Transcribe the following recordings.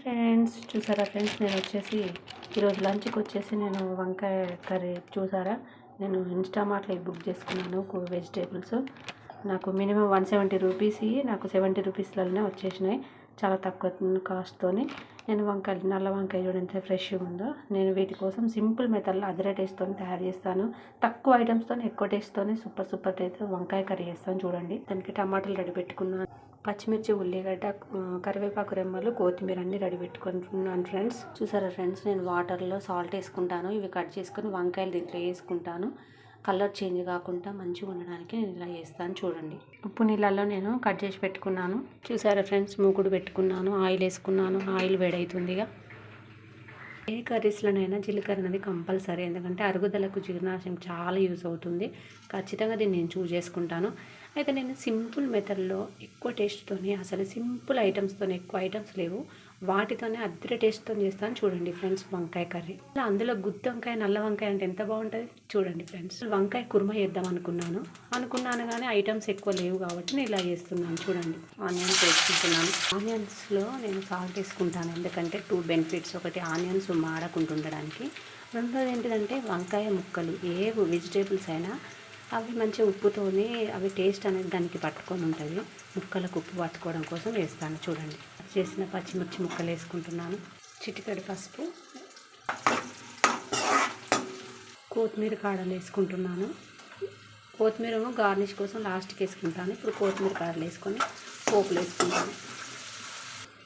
Friends చూసారా friends? నేను వచ్చేసి ఈరోజు లంచ్కి వచ్చేసి నేను వంకాయ కర్రీ చూసారా? నేను ఇన్స్టామార్ట్లో బుక్ చేసుకున్నాను వెజిటేబుల్స్. నాకు మినిమం వన్ సెవెంటీ రూపీస్ నాకు సెవెంటీ రూపీస్లలోనే వచ్చేసినాయి చాలా తక్కువ కాస్ట్తోని. నేను వంకాయలు నల్ల వంకాయ చూడండి ఫ్రెష్గా ఉందో. నేను వీటి కోసం సింపుల్ మెథడ్లో అదరే టేస్ట్తో తయారు చేస్తాను. తక్కువ ఐటమ్స్తో ఎక్కువ టేస్ట్తో సూపర్ సూపర్ టేస్ట్ వంకాయ కర్రీ చేస్తాను చూడండి. దానికి టమాటాలు రెడీ పెట్టుకున్నాను. పచ్చిమిర్చి ఉల్లిగడ్డ కరివేపాకు రెమ్మలు కొత్తిమీర అన్ని రెడీ పెట్టుకుంటున్నాను ఫ్రెండ్స్. చూసారా ఫ్రెండ్స్ నేను వాటర్లో సాల్ట్ వేసుకుంటాను. ఇవి కట్ చేసుకుని వంకాయలు దీంట్లో వేసుకుంటాను. కలర్ చేంజ్ కాకుండా మంచిగా ఉండడానికి నేను ఇలా చేస్తాను చూడండి. ఉప్పు నీళ్ళల్లో నేను కట్ చేసి పెట్టుకున్నాను. చూసారా ఫ్రెండ్స్ మూకుడు పెట్టుకున్నాను ఆయిల్ వేసుకున్నాను. ఆయిల్ వేడవుతుంది ఇక. ఏ కర్రీస్లోనైనా జీలకర్ర అనేది కంపల్సరీ. ఎందుకంటే అరుగుదలకు జీర్ణాశయం చాలా యూస్ అవుతుంది. ఖచ్చితంగా దీన్ని నేను చూజ్ చేసుకుంటాను. అయితే నేను సింపుల్ మెథడ్లో ఎక్కువ టేస్ట్తోనే అసలు సింపుల్ ఐటమ్స్తోనే ఎక్కువ ఐటమ్స్ లేవు. వాటితోనే అద్దరి టేస్ట్తో చేస్తాను. చూడండి ఫ్రెండ్స్ వంకాయ కర్రీ. ఇలా అందులో గుత్తి వంకాయ నల్ల వంకాయ అంటే ఎంత బాగుంటుంది? చూడండి ఫ్రెండ్స్ వంకాయ కుర్మ చేద్దాం అనుకున్నాను. అనుకున్నాను కానీ ఐటమ్స్ ఎక్కువ లేవు కాబట్టి నేను ఇలా చేస్తున్నాను. చూడండి. ఆనియన్స్ వేసుకుంటున్నాను. ఆనియన్స్లో నేను సాల్ట్ వేసుకుంటాను. ఎందుకంటే టూ బెనిఫిట్స్ ఒకటి ఆనియన్స్ మాడకుండా ఉండడానికి. రెండోది ఏంటిదంటే వంకాయ ముక్కలు. ఏ వెజిటేబుల్స్ అయినా అవి మంచిగా ఉప్పుతోనే అవి టేస్ట్ అనేది దానికి పట్టుకొని ఉంటుంది. ముక్కలకు ఉప్పు పట్టుకోవడం కోసం వేస్తాను. చూడండి. చేసిన పచ్చిమిర్చి ముక్కలు వేసుకుంటున్నాను. చిటికడి పసుపు. కొత్తిమీర కాడలు వేసుకుంటున్నాను. కొత్తిమీర గార్నిష్ కోసం లాస్ట్కి వేసుకుంటాను. ఇప్పుడు కొత్తిమీర కాడలు వేసుకొని పోపులు వేసుకుంటాను.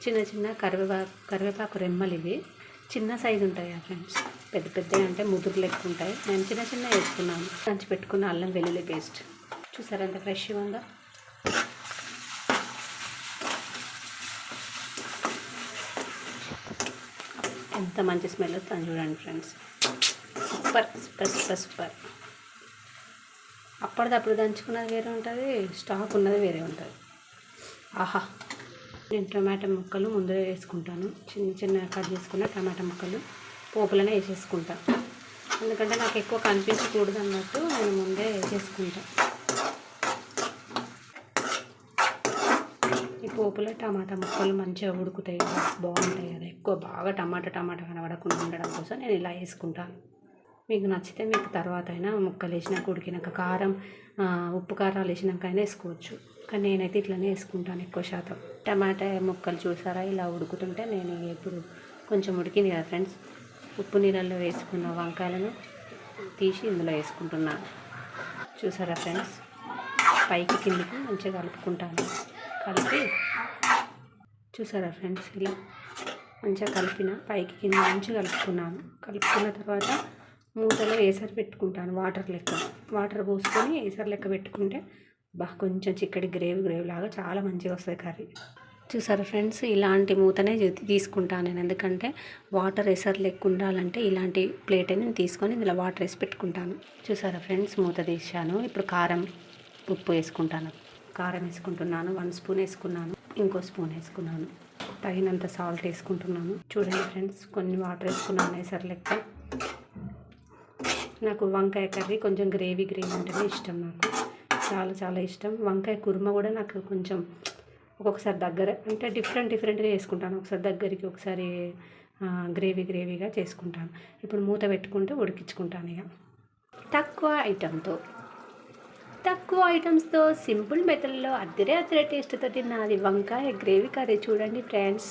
చిన్న చిన్న కరివేపాకు కరివేపాకు రెమ్మలు ఇవి. చిన్న సైజు ఉంటాయి ఆ ఫ్రెండ్స్. పెద్ద పెద్దవి అంటే ముదురు లెక్క ఉంటాయి. నేను చిన్న చిన్న వేసుకున్నాను. దంచి పెట్టుకున్న అల్లం వెల్లుల్లి పేస్ట్. చూసారా ఫ్రెష్గా ఉందా? ఎంత మంచి స్మెల్ వస్తుంది చూడండి friends. Super super super super. అప్పటిదప్పుడు దంచుకున్నది వేరే ఉంటుంది స్టాక్ ఉన్నది వేరే ఉంటుంది. ఆహా. నేను టమాటా ముక్కలు ముందే వేసుకుంటాను. చిన్న చిన్న కట్ చేసుకున్న టమాటా ముక్కలు పోపులనే వేసేసుకుంటాను ఎందుకంటే నాకు ఎక్కువ కనిపించకూడదు అన్నట్టు నేను ముందే వేసేసుకుంటాను పోపులో టమాటా ముక్కలు మంచిగా ఉడుకుతాయి కదా బాగుంటాయి కదా. ఎక్కువ బాగా టమాటా టమాటా కనబడకుండా ఉండడం కోసం నేను ఇలా వేసుకుంటాను. మీకు నచ్చితే మీకు తర్వాత అయినా ముక్కలు వేసినాక ఉడికినాక కారం ఉప్పు కారాలు వేసినాక అయినా వేసుకోవచ్చు. కానీ నేనైతే ఇట్లనే వేసుకుంటాను ఎక్కువ శాతం. టమాటా ముక్కలు చూసారా? ఇలా ఉడుకుతుంటే నేను ఇప్పుడు కొంచెం ఉడికింది కదా ఫ్రెండ్స్. ఉప్పు నీళ్ళల్లో వేసుకున్న వంకాయలను తీసి ఇందులో వేసుకుంటున్నాను. చూసారా ఫ్రెండ్స్? పైకి కిందకి మంచిగా కలుపుకుంటాను. కలిపి చూసారా ఫ్రెండ్స్ ఇలా మంచిగా కలిపిన పైకి కింద నుంచి కలుపుకున్నాను. కలుపుకున్న తర్వాత మూతలో ఏసర్ పెట్టుకుంటాను వాటర్ లెక్క. వాటర్ పోసుకొని ఏసర్ లెక్క పెట్టుకుంటే బా కొంచెం చిక్కటి గ్రేవీ గ్రేవీ లాగా చాలా మంచిగా వస్తుంది కర్రీ. చూసారా ఫ్రెండ్స్ ఇలాంటి మూతనే తీసుకుంటాను నేను. ఎందుకంటే వాటర్ ఎసర్ లెక్క ఉండాలంటే ఇలాంటి ప్లేట్ నేను తీసుకొని ఇందులో వాటర్ వేసి పెట్టుకుంటాను. చూసారా ఫ్రెండ్స్ మూత తీసాను ఇప్పుడు కారం ఉప్పు వేసుకుంటాను. కారం వేసుకుంటున్నాను వన్ స్పూన్ వేసుకున్నాను ఇంకో స్పూన్ వేసుకున్నాను. తగినంత సాల్ట్ వేసుకుంటున్నాను. చూడండి ఫ్రెండ్స్ కొన్ని వాటర్ వేసుకున్నాను ఎసర్ లెక్క నాకు వంకాయ కర్రీ కొంచెం గ్రేవీ గ్రేవీ అంటేనే ఇష్టం నాకు. చాలా చాలా ఇష్టం. వంకాయ కుర్మ కూడా నాకు కొంచెం ఒక్కొక్కసారి దగ్గర అంటే డిఫరెంట్ డిఫరెంట్గా చేసుకుంటాను ఒకసారి దగ్గరికి ఒకసారి గ్రేవీ గ్రేవీగా చేసుకుంటాను. ఇప్పుడు మూత పెట్టుకుంటే ఉడికించుకుంటాను ఇక. తక్కువ ఐటెంతో తక్కువ ఐటమ్స్తో సింపుల్ మెథడ్లో అద్దరే అద్దరే టేస్ట్తో తోటి నాది వంకాయ గ్రేవీ కర్రీ చూడండి ఫ్రెండ్స్.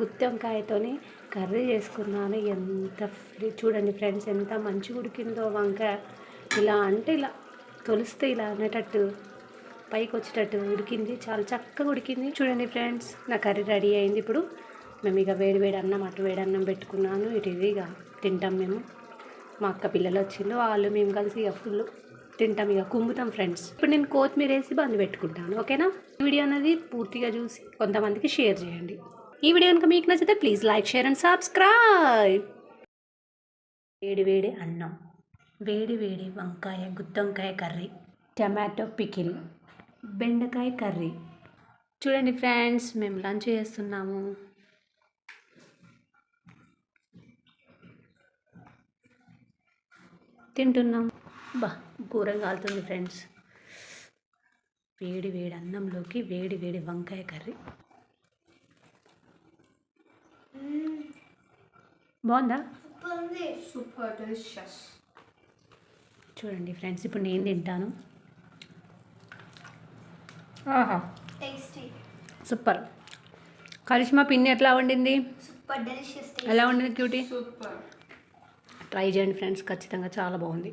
గుత్తి వంకాయతోని కర్రీ చేసుకున్నాను. ఎంత ఫ్రీ చూడండి ఫ్రెండ్స్ ఎంత మంచిగా ఉడికిందో వంకాయ. ఇలా అంటే ఇలా తొలిస్తే ఇలా అనేటట్టు పైకి వచ్చేటట్టు ఉడికింది. చాలా చక్కగా ఉడికింది. చూడండి ఫ్రెండ్స్ నా కర్రీ రెడీ అయింది. ఇప్పుడు మేము ఇక వేడి వేడి అన్నం అటు వేడి అన్నం పెట్టుకున్నాను. ఇటు ఇది ఇక తింటాం మేము. మా అక్క పిల్లలు వచ్చిండు వాళ్ళు మేము కలిసి ఇక ఫుల్ తింటాం ఇక కుమ్ముతాం ఫ్రెండ్స్ ఇప్పుడు నేను కొత్తిమీర వేసి బంద్ పెట్టుకుంటాను ఓకేనా? ఈ వీడియో అనేది పూర్తిగా చూసి కొంతమందికి షేర్ చేయండి. ఈ వీడియో కనుక మీకు నచ్చితే please like share and subscribe వేడి వేడి అన్నం. వేడి వేడి వంకాయ గుత్తొంకాయ కర్రీ. Tomato pickle. బెండకాయ కర్రీ. చూడండి ఫ్రెండ్స్ మేము లంచ్ చేస్తున్నాము. తింటున్నాం. బా. ఘోరం కాలుతుంది ఫ్రెండ్స్ వేడి వేడి అన్నంలోకి వేడి వేడి వంకాయ కర్రీ. బాగుందా? సూపర్ డెలిషియస్ చూడండి ఫ్రెండ్స్ ఇప్పుడు నేను తింటాను. ఆహా. టేస్టీ. సూపర్. కరిష్మా పిన్ని ఎట్లా వండింది? సూపర్ డెలిషియస్ ఎలా వండింది క్యూటీ? సూపర్. ట్రై చేయండి ఫ్రెండ్స్ ఖచ్చితంగా చాలా బాగుంది.